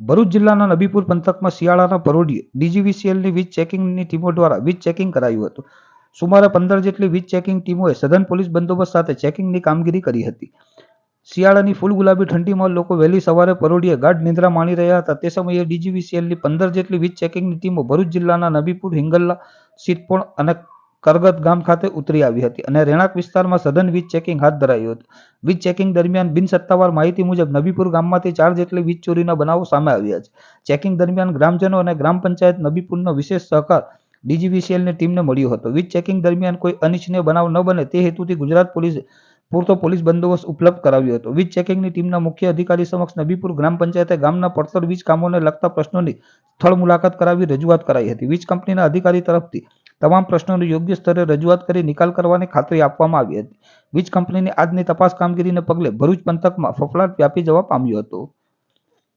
ભરૂચ જિલ્લાના નબીપુર પંથકમાં શિયાળાના પરોઢિયે ડીજીવીસીએલની વીજ ચેકિંગની ટીમો દ્વારા વીજ ચેકિંગ કરાયું હતું. સુમારે પંદર જેટલી વીજ ચેકિંગ ટીમોએ સઘન પોલીસ બંદોબસ્ત સાથે ચેકિંગની કામગીરી કરી હતી. શિયાળાની ફૂલ ગુલાબી ઠંડીમાં લોકો વહેલી સવારે પરોઢિયે ગાઢ નિંદ્રા માણી રહ્યા હતા. તે સમયે ડીજીવીસીએલની પંદર જેટલી વીજ ચેકિંગની ટીમો ભરૂચ જિલ્લાના નબીપુર હિંગલ્લા સિદ્ધપુર અને કરગત ગામ ખાતે ઉતરી આવી હતી અને રહેણાંક વિસ્તારમાં સઘન વીજ ચેકિંગ હાથ ધરાયું હતું. વીજ ચેકિંગ દરમિયાન બિનસત્તાવાર માહિતી મુજબ નબીપુર ગામમાંથી ચાર જેટલી વીજ ચોરીના બનાવો સામે આવ્યા છે. ચેકિંગ દરમિયાન ગ્રામજનો અને ગ્રામ પંચાયત નબીપુરનો વિશેષ સહકાર ડીજીવીસીએલની ટીમને મળ્યો હતો. વીજ ચેકિંગ દરમિયાન કોઈ અનિચ્છનીય બનાવ ન બને તે હેતુથી ગુજરાત પોલીસે પૂરતો પોલીસ બંદોબસ્ત ઉપલબ્ધ કરાવ્યો હતો. વીજ ચેકિંગની ટીમના મુખ્ય અધિકારી સમક્ષ નબીપુર ગ્રામ પંચાયતે ગામના પડતર વીજ કામોને લગતા પ્રશ્નોની સ્થળ મુલાકાત કરાવી રજૂઆત કરાઈ હતી. વીજ કંપનીના અધિકારી તરફથી તમામ પ્રશ્નોની યોગ્ય સ્તરે રજૂઆત કરી નિકાલ કરવાની ખાતરી આપવામાં આવી હતી. વીજ કંપનીની આજની તપાસ કામગીરીને પગલે ભરૂચ પંથકમાં ફફડાટ વ્યાપી જવા પામ્યો હતો.